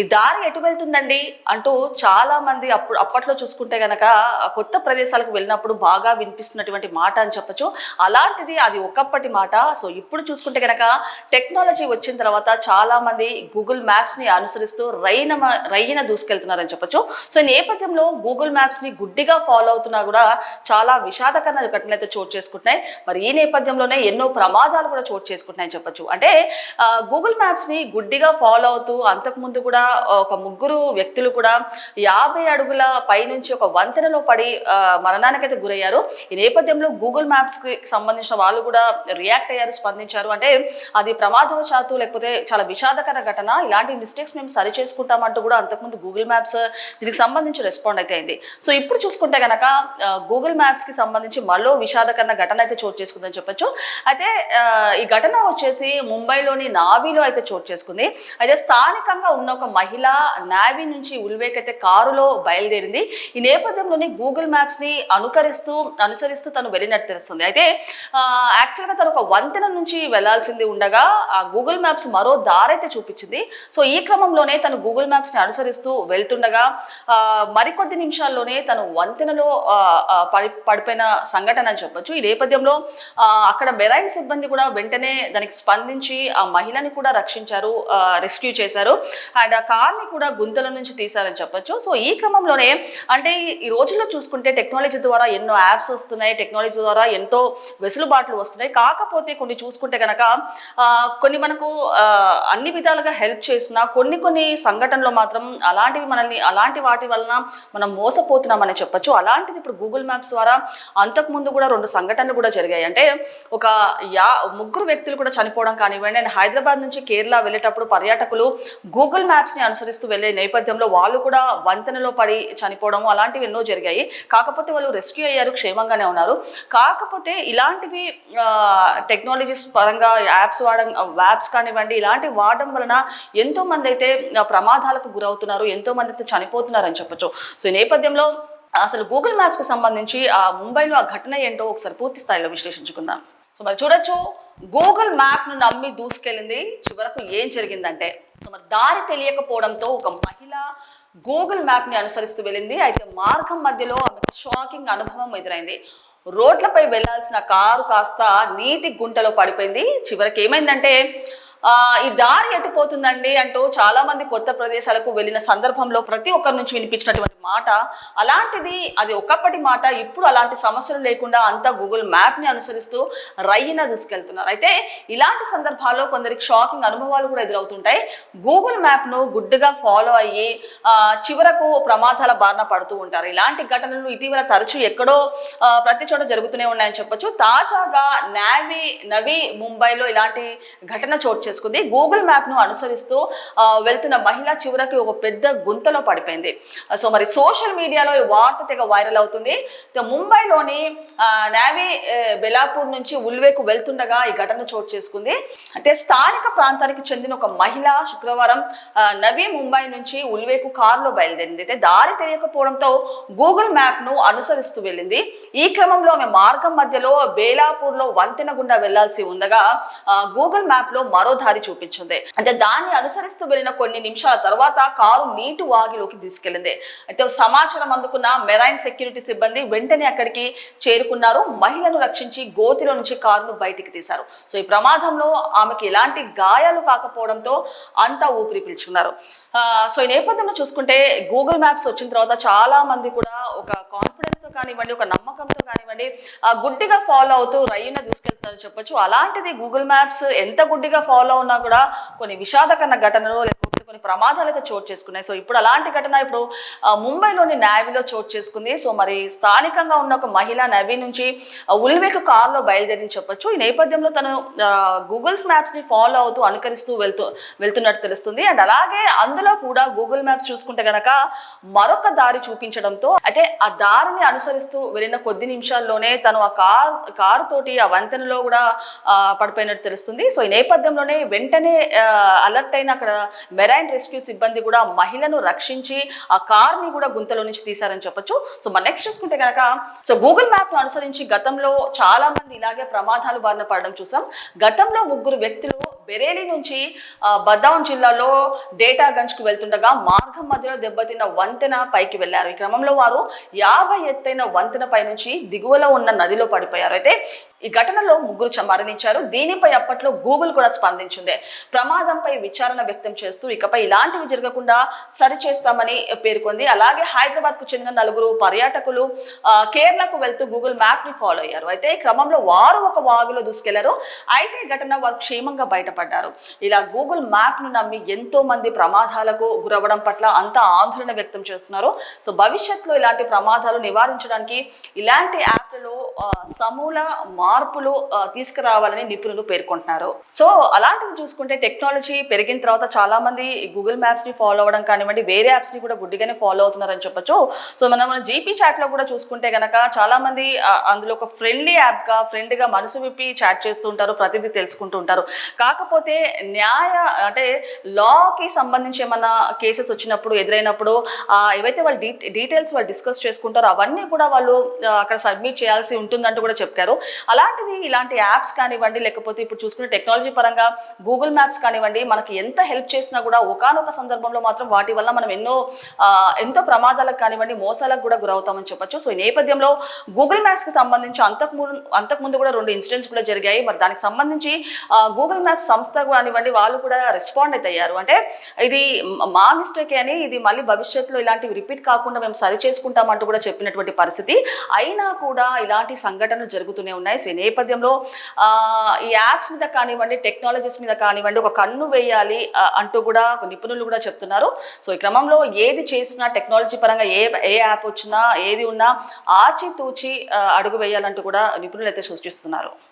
ఈ దారి ఎటు వెళ్తుందండి? అంటూ చాలా మంది అప్పుడు అప్పట్లో చూసుకుంటే గనక కొత్త ప్రదేశాలకు వెళ్ళినప్పుడు బాగా వినిపిస్తున్నటువంటి మాట అని చెప్పచ్చు. అలాంటిది అది ఒకప్పటి మాట. సో ఇప్పుడు చూసుకుంటే గనక టెక్నాలజీ వచ్చిన తర్వాత చాలా మంది గూగుల్ మ్యాప్స్ని అనుసరిస్తూ రైన రైన దూసుకెళ్తున్నారని చెప్పొచ్చు. సో ఈ నేపథ్యంలో గూగుల్ మ్యాప్స్ని గుడ్డిగా ఫాలో అవుతున్నా కూడా చాలా విషాదకరమైన ఘటనలు అయితే చోటు చేసుకుంటున్నాయి. మరి ఈ నేపథ్యంలోనే ఎన్నో ప్రమాదాలు కూడా చోటు చేసుకుంటున్నాయని చెప్పొచ్చు. అంటే గూగుల్ మ్యాప్స్ని గుడ్డిగా ఫాలో అవుతూ అంతకుముందు కూడా ఒక ముగ్గురు వ్యక్తులు కూడా యాభై అడుగుల పైనుంచి ఒక వంతెనలో పడి మరణానికైతే గురయ్యారు. ఈ నేపథ్యంలో గూగుల్ మ్యాప్స్కి సంబంధించిన వాళ్ళు కూడా రియాక్ట్ అయ్యారు స్పందించారు. అంటే అది ప్రమాదవశాత్తు లేకపోతే చాలా విషాదకర ఘటన ఇలాంటి మిస్టేక్స్ మేము సరి చేసుకుంటామంటూ కూడా అంతకుముందు గూగుల్ మ్యాప్స్ దీనికి సంబంధించి రెస్పాండ్ అయితే అయింది. సో ఇప్పుడు చూసుకుంటే కనుక గూగుల్ మ్యాప్స్కి సంబంధించి మరో విషాదకరణ ఘటన అయితే చోటు చేసుకుందని చెప్పొచ్చు. అయితే ఈ ఘటన వచ్చేసి ముంబైలోని నావీలో అయితే చోటు చేసుకుంది. అయితే స్థానికంగా ఉన్న ఒక మహిళ నావీ నుంచి ఉల్వేక్ అయితే కారులో బయలుదేరింది. ఈ నేపథ్యంలోనే గూగుల్ మ్యాప్స్ని అనుకరిస్తూ అనుసరిస్తూ తను వెళ్ళినట్టు తెలుస్తుంది. అయితే యాక్చువల్గా తను ఒక వంతెన నుంచి వెళ్ళాల్సింది ఉండగా ఆ గూగుల్ మ్యాప్స్ మరో దారైతే చూపించింది. సో ఈ క్రమంలోనే తను గూగుల్ మ్యాప్స్ని అనుసరిస్తూ వెళ్తుండగా మరికొద్ది నిమిషాల్లోనే తను వంతెనలో పడి పడిపోయిన సంఘటన అని చెప్పొచ్చు. ఈ నేపథ్యంలో అక్కడ మెరైన్ సిబ్బంది కూడా వెంటనే దానికి స్పందించి ఆ మహిళని కూడా రక్షించారు రెస్క్యూ చేశారు. అండ్ కార్ని కూడా గుంతల నుంచి తీశారని చెప్పొచ్చు. సో ఈ క్రమంలోనే అంటే ఈ- రోజుల్లో చూసుకుంటే టెక్నాలజీ ద్వారా ఎన్నో యాప్స్ వస్తున్నాయి టెక్నాలజీ ద్వారా ఎంతో వెసులుబాట్లు వస్తున్నాయి. కాకపోతే కొన్ని చూసుకుంటే కనుక కొన్ని మనకు అన్ని విధాలుగా హెల్ప్ చేసిన కొన్ని కొన్ని సంఘటనలు మాత్రం అలాంటివి మనల్ని అలాంటి వాటి వలన మనం మోసపోతున్నామని చెప్పొచ్చు. అలాంటిది ఇప్పుడు గూగుల్ మ్యాప్స్ ద్వారా అంతకుముందు కూడా రెండు సంఘటనలు కూడా జరిగాయి. అంటే ఒక యా ముగ్గురు వ్యక్తులు కూడా చనిపోవడం కానివ్వండి అండ్ హైదరాబాద్ నుంచి కేరళ వెళ్ళేటప్పుడు పర్యాటకులు గూగుల్ మ్యాప్స్ ని అనుసరిస్తూ వెళ్ళే నేపథ్యంలో వాళ్ళు కూడా వంతెనలో పడి చనిపోవడం అలాంటివి ఎన్నో జరిగాయి. కాకపోతే వాళ్ళు రెస్క్యూ అయ్యారు క్షేమంగానే ఉన్నారు. కాకపోతే ఇలాంటివి టెక్నాలజీస్ పరంగా యాప్స్ వాడడం యాప్స్ కానివ్వండి ఇలాంటివి వాడడం వలన ఎంతో మంది అయితే ప్రమాదాలకు గురవుతున్నారు ఎంతో మంది అయితే చనిపోతున్నారు అని చెప్పొచ్చు. సో ఈ నేపథ్యంలో అసలు గూగుల్ మ్యాప్స్కి సంబంధించి ఆ ముంబైలో ఆ ఘటన ఏంటో ఒకసారి పూర్తి స్థాయిలో విశ్లేషించుకుందాం. సో మరి చూడొచ్చు. గూగుల్ మ్యాప్ను నమ్మి దూసుకెళ్ళింది. చివరకు ఏం జరిగిందంటే సో మరి దారి తెలియకపోవడంతో ఒక మహిళ గూగుల్ మ్యాప్ని అనుసరిస్తూ వెళ్ళింది. అయితే మార్గం మధ్యలో ఆమెకు షాకింగ్ అనుభవం ఎదురైంది. రోడ్లపై వెళ్ళాల్సిన కారు కాస్త నీటి గుంటలో పడిపోయింది. చివరికి ఏమైందంటే ఈ దారి ఎటుపోతుందండి అంటూ చాలా మంది కొత్త ప్రదేశాలకు వెళ్ళిన సందర్భంలో ప్రతి ఒక్కరి నుంచి వినిపించినటువంటి మాట. అలాంటిది అది ఒకప్పటి మాట ఇప్పుడు అలాంటి సమస్యలు లేకుండా అంతా గూగుల్ మ్యాప్ని అనుసరిస్తూ రయ్యిన దూసుకెళ్తున్నారు. అయితే ఇలాంటి సందర్భాల్లో కొందరికి షాకింగ్ అనుభవాలు కూడా ఎదురవుతుంటాయి. గూగుల్ మ్యాప్ను గుడ్డుగా ఫాలో అయ్యి చివరకు ప్రమాదాల బారిన పడుతూ ఉంటారు. ఇలాంటి ఘటనలు ఇటీవల తరచూ ఎక్కడో ప్రతి చోట జరుగుతూనే ఉన్నాయని చెప్పొచ్చు. తాజాగా నావీ నవీ ముంబైలో ఇలాంటి ఘటన చోటు చేసుకుంది. గూగుల్ మ్యాప్ను అనుసరిస్తూ వెళ్తున్న మహిళ చివరికి ఒక పెద్ద గుంతలో పడిపోయింది. సో మరి సోషల్ మీడియాలో ఈ వార్త తెగ వైరల్ అవుతుంది. ముంబైలోని నావీ బెలాపూర్ నుంచి ఉల్వేకు వెళ్తుండగా ఈ ఘటన చోటు చేసుకుంది. అయితే స్థానిక ప్రాంతానికి చెందిన ఒక మహిళ శుక్రవారం నవీ ముంబై నుంచి ఉల్వేకు కారులో బయలుదేరింది. అయితే దారి తెలియకపోవడంతో గూగుల్ మ్యాప్ను అనుసరిస్తూ వెళ్ళింది. ఈ క్రమంలో ఆమె మార్గం మధ్యలో బేలాపూర్లో వంతెన గుండా వెళ్ళాల్సి ఉండగా గూగుల్ మ్యాప్లో మరో దారి చూపించింది. అంటే దాన్ని అనుసరిస్తూ వెళ్ళిన కొన్ని నిమిషాల తర్వాత కారు నీటి వాగిలోకి తీసుకెళ్ళింది అయితే సమాచారం అందుకున్న మెరైన్ సెక్యూరిటీ సిబ్బంది వెంటనే అక్కడికి చేరుకున్నారు. మహిళను రక్షించి గోతిలో నుంచి కారును బయటికి తీశారు. సో ఈ ప్రమాదంలో ఆమెకి ఎలాంటి గాయాలు కాకపోవడంతో అంతా ఊపిరి పీల్చుకున్నారు. సో ఈ నేపథ్యంలో చూసుకుంటే గూగుల్ మ్యాప్స్ వచ్చిన తర్వాత చాలా మంది కూడా ఒక కాన్ఫిడెన్స్తో కానివ్వండి ఒక నమ్మకంతో కానివ్వండి ఆ గుడ్డిగా ఫాలో అవుతూ రైలున దూసుకెళ్తారని చెప్పొచ్చు. అలాంటిది గూగుల్ మ్యాప్స్ ఎంత గుడ్డిగా ఫాలో ఉన్నా కూడా కొన్ని విషాదకరణ ఘటనలు లేకపోతే కొన్ని ప్రమాదాలు చోటు చేసుకున్నాయి. సో ఇప్పుడు అలాంటి ఘటన ఇప్పుడు ముంబైలోని నావీలో చోటు చేసుకుంది. సో మరి స్థానికంగా ఉన్న ఒక మహిళ నవీ నుంచి ఉల్వేకు కారులో బయలుదేరిని చెప్పొచ్చు. ఈ నేపథ్యంలో తను గూగుల్స్ మ్యాప్స్ని ఫాలో అవుతూ అనుకరిస్తూ వెళ్తూ వెళ్తున్నట్టు తెలుస్తుంది. అండ్ అలాగే అందులో కూడా గూగుల్ మ్యాప్స్ చూసుకుంటే గనక మరొక దారి చూపించడంతో అయితే ఆ దారిని అనుసరిస్తూ వెళ్ళిన కొద్ది నిమిషాల్లోనే తను ఆ కార్ కారు తోటి ఆ వంతెనలో కూడా పడిపోయినట్టు తెలుస్తుంది. సో ఈ నేపథ్యంలోనే వెంటనే అలర్ట్ అయిన అక్కడ మెరైన్ రెస్క్యూ సిబ్బంది కూడా మహిళను రక్షించి ఆ కార్ని కూడా గుంతలో నుంచి తీశారని చెప్పొచ్చు. సో మన నెక్స్ట్ చూసుకుంటే కనుక సో గూగుల్ మ్యాప్ను అనుసరించి గతంలో చాలా మంది ఇలాగే ప్రమాదాలు బారిన పడడం చూసాం. గతంలో ముగ్గురు వ్యక్తులు బెరేలీ నుంచి బదాం జిల్లాలో డేటా గంజ్కు వెళ్తుండగా మార్గం మధ్యలో దెబ్బతిన్న వంతెన పైకి వెళ్ళారు ఈ క్రమంలో వారు యాభై ఎత్తైన వంతెన పై నుంచి దిగువలో ఉన్న నదిలో పడిపోయారు. అయితే ఈ ఘటనలో ముగ్గురు మరణించారు దీనిపై అప్పట్లో గూగుల్ కూడా స్పందించింది. ప్రమాదంపై విచారణ వ్యక్తం చేస్తూ ఇకపై ఇలాంటివి జరగకుండా సరిచేస్తామని పేర్కొంది. అలాగే హైదరాబాద్కు చెందిన నలుగురు పర్యాటకులు కేరళకు వెళ్తూ గూగుల్ మ్యాప్ని ఫాలో అయ్యారు. అయితే ఈ క్రమంలో వారు ఒక వాగులో దూసుకెళ్ళారు. అయితే ఈ ఘటన వారు క్షేమంగా బయటపడ్డారు. ఇలా గూగుల్ మ్యాప్ను నమ్మి ఎంతో మంది ప్రమాదాలకు గురవ్వడం పట్ల అంత ఆందోళన వ్యక్తం చేస్తున్నారు. సో భవిష్యత్తులో ఇలాంటి ప్రమాదాలు నివారించడానికి ఇలాంటి యాప్లలో సమూల మార్పులు తీసుకురావాలని నిపుణులు పేర్కొంటున్నారు. సో అలాంటివి చూసుకుంటే టెక్నాలజీ పెరిగిన తర్వాత చాలా మంది గూగుల్ మ్యాప్స్ని ఫాలో అవ్వడం కానివ్వండి వేరే యాప్స్ని కూడా గుడ్డిగానే ఫాలో అవుతున్నారని చెప్పొచ్చు. సో మనం మన జీపీ చాట్లో కూడా చూసుకుంటే గనక చాలా మంది అందులో ఒక ఫ్రెండ్లీ యాప్గా ఫ్రెండ్గా మనసు విప్పి చాట్ చేస్తూ ఉంటారు ప్రతిదీ తెలుసుకుంటూ ఉంటారు. కాకపోతే న్యాయ అంటే లాకి సంబంధించి ఏమన్నా కేసెస్ వచ్చినప్పుడు ఎదురైనప్పుడు ఏవైతే వాళ్ళు డీటెయిల్స్ వాళ్ళు డిస్కస్ చేసుకుంటారో అవన్నీ కూడా వాళ్ళు అక్కడ సబ్మిట్ చేయాల్సి ఉంటుందంటూ కూడా చెప్పారు. అలాంటిది ఇలాంటి యాప్స్ కానివ్వండి లేకపోతే ఇప్పుడు చూసుకునే టెక్నాలజీ పరంగా గూగుల్ మ్యాప్స్ కానివ్వండి మనకి ఎంత హెల్ప్ చేసినా కూడా ఒకానొక సందర్భంలో మాత్రం వాటి వల్ల మనం ఎన్నో ఎంతో ప్రమాదాలకు కానివ్వండి మోసాలకు కూడా గురవుతామని చెప్పొచ్చు. సో ఈ నేపథ్యంలో గూగుల్ మ్యాప్స్కి సంబంధించి అంతకు ముందు అంతకు ముందు కూడా రెండు ఇన్సిడెంట్స్ కూడా జరిగాయి. మరి దానికి సంబంధించి గూగుల్ మ్యాప్స్ సంస్థ కానివ్వండి వాళ్ళు కూడా రెస్పాండ్ అయితే అయ్యారు. అంటే ఇది మా మిస్టేక్ అని ఇది మళ్ళీ భవిష్యత్తులో ఇలాంటివి రిపీట్ కాకుండా మేము సరి చేసుకుంటామంటూ కూడా చెప్పినటువంటి పరిస్థితి. అయినా కూడా ఇలాంటి సంఘటనలు జరుగుతూనే ఉన్నాయి. సో ఈ నేపథ్యంలో ఈ యాప్స్ మీద కానివ్వండి టెక్నాలజీస్ మీద కానివ్వండి ఒక కన్ను వేయాలి అంటూ కూడా ఒక నిపుణులు కూడా చెప్తున్నారు. సో ఈ క్రమంలో ఏది చేసినా టెక్నాలజీ పరంగా ఏ ఏ యాప్ వచ్చినా ఏది ఉన్నా ఆచితూచి అడుగు వేయాలంటూ కూడా నిపుణులు అయితే సూచిస్తున్నారు.